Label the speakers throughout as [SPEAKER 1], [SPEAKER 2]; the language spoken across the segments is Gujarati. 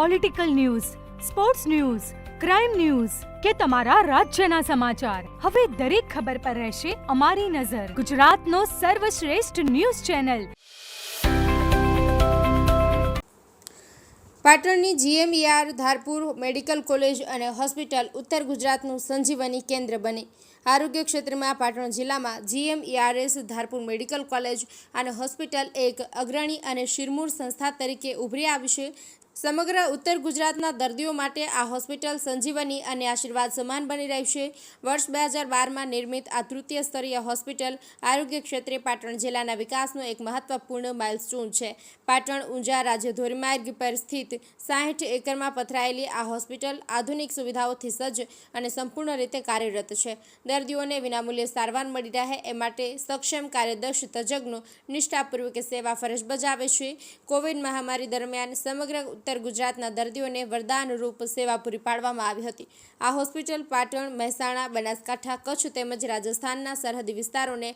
[SPEAKER 1] Political news sports news crime news કે તમારા રાજ્યના સમાચાર. હવે દરેક ખબર પર રહેશે અમારી નજર. ગુજરાતનો સર્વશ્રેષ્ઠ ન્યૂઝ ચેનલ.
[SPEAKER 2] પાટણની જીએમઈઆર, ધારપુર મેડિકલ કોલેજ અને હોસ્પિટલ ઉત્તર ગુજરાતનું સંજીવની કેન્દ્ર બની. આરોગ્ય ક્ષેત્રમાં પાટણ જિલ્લામાં જીએમઈઆરએસ, ધારપુર મેડિકલ કોલેજ અને હોસ્પિટલ એક અગ્રણી અને શિરમૂર સંસ્થા તરીકે ઉભરી આવી છે. સમગ્ર ઉત્તર ગુજરાતના દર્દીઓ માટે આ હોસ્પિટલ સંજીવની અને આશીર્વાદ સમાન બની રહ્યું છે વર્ષ બે હજાર બારમાં નિર્મિત આ તૃતીય સ્તરીય હોસ્પિટલ આરોગ્ય ક્ષેત્રે પાટણ જિલ્લાના વિકાસનો એક મહત્વપૂર્ણ માઇલસ્ટોન છે. પાટણ ઊંઝા રાજ્ય ધોરીમાર્ગ પર સ્થિત સાહીઠ એકરમાં પથરાયેલી આ હોસ્પિટલ આધુનિક સુવિધાઓથી સજ્જ અને સંપૂર્ણ રીતે કાર્યરત છે. દર્દીઓને વિનામૂલ્યે સારવાર મળી રહે એ માટે સક્ષમ કાર્યદક્ષ તજજ્ઞો નિષ્ઠાપૂર્વક સેવા ફરજ બજાવે છે. કોવિડ મહામારી દરમિયાન સમગ્ર ઉત્તર ગુજરાતના દર્દીઓને વરદાનરૂપ સેવા પૂરી પાડવામાં આવી હતી. આ હોસ્પિટલ પાટણ, મહેસાણા, બનાસકાંઠા, કચ્છ તેમજ રાજસ્થાનના સરહદી વિસ્તારોને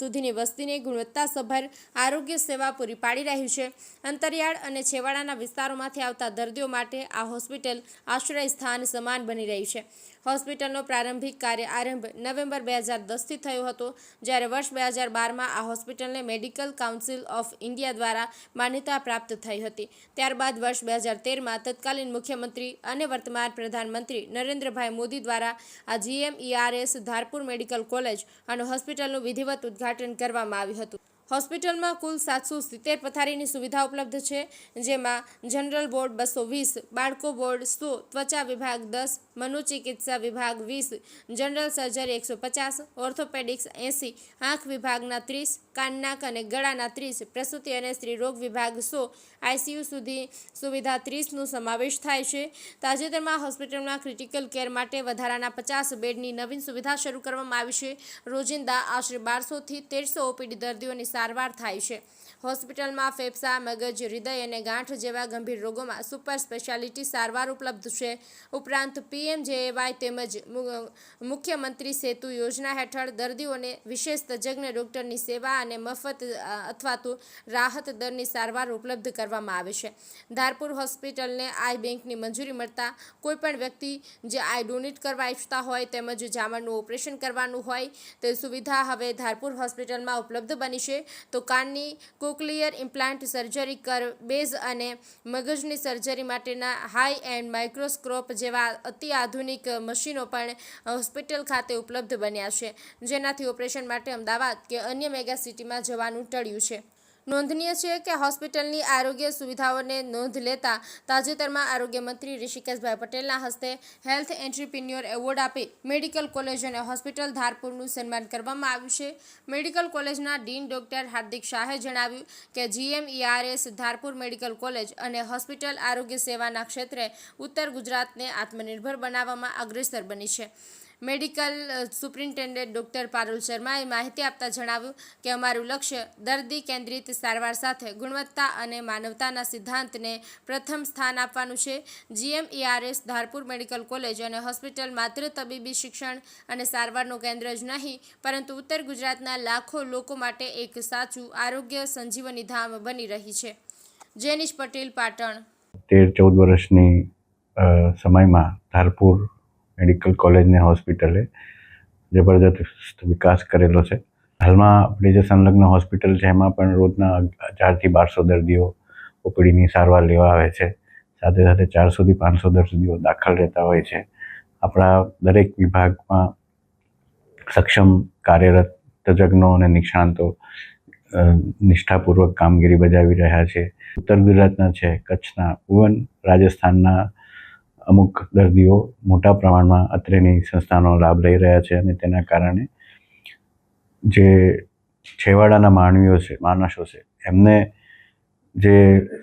[SPEAKER 2] સુધીની વસ્તીને ગુણવત્તાસભર આરોગ્ય સેવા પૂરી પાડી રહ્યું છે. અંતરિયાળ અને છેવાડાના વિસ્તારોમાંથી આવતા દર્દીઓ માટે આ હોસ્પિટલ આશ્રય સ્થાન સમાન બની રહી છે. હોસ્પિટલનો પ્રારંભિક કાર્ય આરંભ નવેમ્બર બે હજાર દસથી થયો હતો, જ્યારે વર્ષ બે હજાર બારમાં આ હોસ્પિટલને મેડિકલ કાઉન્સિલ ઓફ ઇન્ડિયા દ્વારા માન્યતા પ્રાપ્ત થઈ હતી. ત્યારબાદ વર્ષ બે હજાર તેરમાં તત્કાલીન મુખ્યમંત્રી અને વર્તમાન પ્રધાનમંત્રી નરેન્દ્રભાઈ મોદી દ્વારા આ જીએમઈઆરએસ ધારપુર મેડિકલ કોલેજ અને હોસ્પિટલનું વિધિવત ઉદ્ઘાટન કરવામાં આવ્યું હતું. હોસ્પિટલમાં કુલ સાતસો સિત્તેર પથારીની સુવિધા ઉપલબ્ધ છે, જેમાં જનરલ બોર્ડ બસો વીસ, બાળકો બોર્ડ સો, ત્વચા વિભાગ દસ, મનોચિકિત્સા વિભાગ વીસ, જનરલ સર્જરી એકસો પચાસ, ઓર્થોપેડિક્સ એંસી, આંખ વિભાગના ત્રીસ, કાન, નાક અને ગળાના ત્રીસ, પ્રસૂતિ અને સ્ત્રીરોગ વિભાગ સો આઈસીયુ સુધી સુવિધા ત્રીસનો સમાવેશ થાય છે. તાજેતરમાં હોસ્પિટલમાં ક્રિટિકલ કેર માટે વધારાના પચાસ બેડની નવીન સુવિધા શરૂ કરવામાં આવી છે. રોજિંદા આશરે બારસોથી તેરસો ઓપીડી દર્દીઓની સારવાર થાય છે. હોસ્પિટલમાં ફેફસા, મગજ, હૃદય અને ગાંઠ જેવા ગંભીર રોગોમાં સુપર સ્પેશિયાલિટી સારવાર ઉપલબ્ધ છે. ઉપરાંત પીએમજેએવાય તેમજ મુખ્યમંત્રી સેતુ યોજના હેઠળ દર્દીઓને વિશેષ તજજ્ઞ ડૉક્ટરની સેવા અને મફત, અથવા તો રાહત દરની સારવાર ઉપલબ્ધ કરવામાં આવે છે. ધારપુર હોસ્પિટલને આઈ બેંકની મંજૂરી મળતા કોઈપણ વ્યક્તિ જે આઈ ડોનેટ કરવા ઈચ્છતા હોય તેમજ જામરનું ઓપરેશન કરવાનું હોય તે સુવિધા હવે ધારપુર હોસ્પિટલમાં ઉપલબ્ધ બની છે. તો કાનની કોક્લિયર ઇમ્પ્લાન્ટ સર્જરી કર, બેઝ અને મગજની સર્જરી માટેના હાઈ એન્ડ માઇક્રોસ્કોપ જેવા અતિ આધુનિક મશીનો પણ હોસ્પિટલ ખાતે ઉપલબ્ધ બન્યા છે. જેનાથી ઓપરેશન માટે અમદાવાદ કે અન્ય મેગા સિટીમાં જવાનું ટળ્યું છે. નોંધનીય છે કે હોસ્પિટલની આરોગ્ય સુવિધાઓને નોંધ લેતા તાજેતરમાં આરોગ્ય મંત્રી ઋષિકેશભાઈ પટેલના હસ્તે હેલ્થ એન્ટરપ્રિન્યોર એવોર્ડ આપી મેડિકલ કોલેજ અને હોસ્પિટલ ધારપુરનું સન્માન કરવામાં આવ્યું છે. મેડિકલ કોલેજના ડીન ડોક્ટર હાર્દિક શાહે જણાવ્યું કે જીએમઈઆરએસ ધારપુર મેડિકલ કોલેજ અને હોસ્પિટલ આરોગ્ય સેવાના ક્ષેત્રે ઉત્તર ગુજરાતને આત્મનિર્ભર બનાવવામાં અગ્રેસર બની છે. મેડિકલ સુપ્રિન્ટેન્ડન્ટ ડૉક્ટર પારુલ શર્માએ માહિતી આપતા જણાવ્યું કે અમારું લક્ષ્ય દર્દી કેન્દ્રિત સારવાર સાથે ગુણવત્તા અને માનવતાના સિદ્ધાંતને પ્રથમ સ્થાન આપવાનું છે. જીએમઈઆરએસ ધારપુર મેડિકલ કોલેજ અને હોસ્પિટલ માત્ર તબીબી શિક્ષણ અને સારવારનું કેન્દ્ર જ નહીં, પરંતુ ઉત્તર ગુજરાતના લાખો લોકો માટે એક સાચું આરોગ્ય સંજીવની ધામ બની રહી છે. જેનિશ પટેલ, પાટણ.
[SPEAKER 3] તેર ચૌદ વર્ષની સમયમાં ધારપુર મેડિકલ કોલેજને હોસ્પિટલે જબરદસ્ત વિકાસ કરેલો છે. હાલમાં આપણી જે સંલગ્ન હોસ્પિટલ છે, એમાં પણ રોજના હજારથી બારસો દર્દીઓ ઓપીડીની સારવાર લેવા આવે છે. સાથે સાથે ચારસોથી પાંચસો દર્દીઓ દાખલ રહેતા હોય છે. આપણા દરેક વિભાગમાં સક્ષમ કાર્યરત તજજ્ઞો અને નિષ્ણાંતો નિષ્ઠાપૂર્વક કામગીરી બજાવી રહ્યા છે. ઉત્તર ગુજરાતના છે કચ્છના ઇવન રાજસ્થાનના અમુક દર્દીઓ મોટા પ્રમાણમાં અત્રેની સંસ્થાનો લાભ લઈ રહ્યા છે અને તેના કારણે જે છેવાડાના માનવીઓ છે, માણસો છે, એમને જે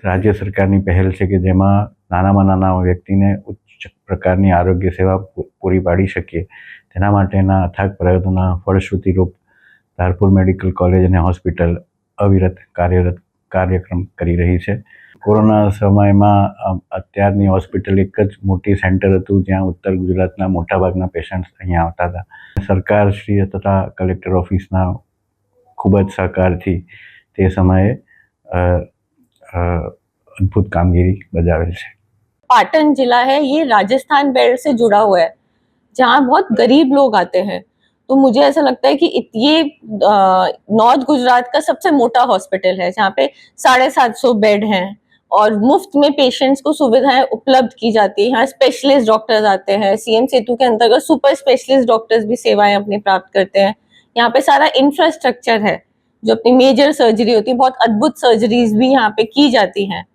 [SPEAKER 3] રાજ્ય સરકારની પહેલ છે કે જેમાં નાનામાં નાના વ્યક્તિને ઉચ્ચ પ્રકારની આરોગ્ય સેવા પૂરી પાડી શકીએ, તેના માટેના અથાગ પ્રયત્નોના ફળશ્રુતિરૂપ ધારપુર મેડિકલ કોલેજ અને હોસ્પિટલ અવિરત કાર્યરત કાર્યક્રમ કરી રહી છે કોરોના સમયમાં અમ, અત્યારની હોસ્પિટલ એક જ મોટી સેન્ટર હતું જ્યાં ઉત્તર ગુજરાતના મોટાભાગના પેશન્ટ્સ અહીંયા આવતા હતા સરકારશ્રી તથા કલેક્ટર ઓફિસના ખૂબ જ સહકારથી તે સમયે અ, અ, અદ્ભુત કામગીરી બજાવેલ છે
[SPEAKER 4] पाटन जिला है ये राजस्थान बेल्ट से जुड़ा हुआ है जहाँ बहुत गरीब लोग आते हैं तो मुझे ऐसा लगता है कि ये नॉर्थ गुजरात का सबसे मोटा हॉस्पिटल है, जहाँ पे साढ़े सात सौ बेड हैं और मुफ़्त में पेशेंट्स को सुविधाएँ उपलब्ध की जाती है। यहाँ स्पेशलिस्ट डॉक्टर्स आते हैं सीएम सेतु के अंतर्गत सुपर स्पेशलिस्ट डॉक्टर्स भी सेवाएँ अपनी प्राप्त करते हैं। यहाँ पे सारा इंफ्रास्ट्रक्चर है, जो अपनी मेजर सर्जरी होती है, बहुत अद्भुत सर्जरीज भी यहाँ पे की जाती हैं।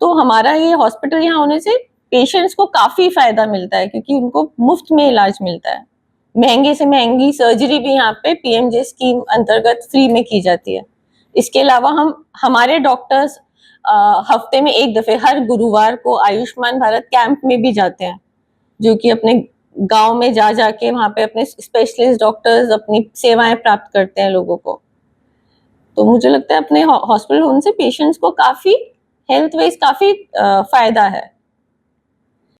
[SPEAKER 4] तो हमारा ये हॉस्पिटल यहाँ होने से पेशेंट्स को काफ़ी फ़ायदा मिलता है, क्योंकि उनको मुफ़्त में इलाज मिलता है। महँगे से महँगी सर्जरी भी यहाँ पे पीएमजे स्कीम अंतर्गत फ्री में की जाती है। इसके अलावा हम, हमारे डॉक्टर्स हफ़्ते में एक दफे हर गुरुवार को आयुष्मान भारत कैंप में भी जाते हैं, जो कि अपने गाँव में जा जाके वहाँ पे अपने स्पेशलिस्ट डॉक्टर्स अपनी सेवाएँ प्राप्त करते हैं लोगों को। तो मुझे लगता है अपने हॉस्पिटल होने से पेशेंट्स को काफ़ी हेल्थ वाइज काफ़ी फ़ायदा है।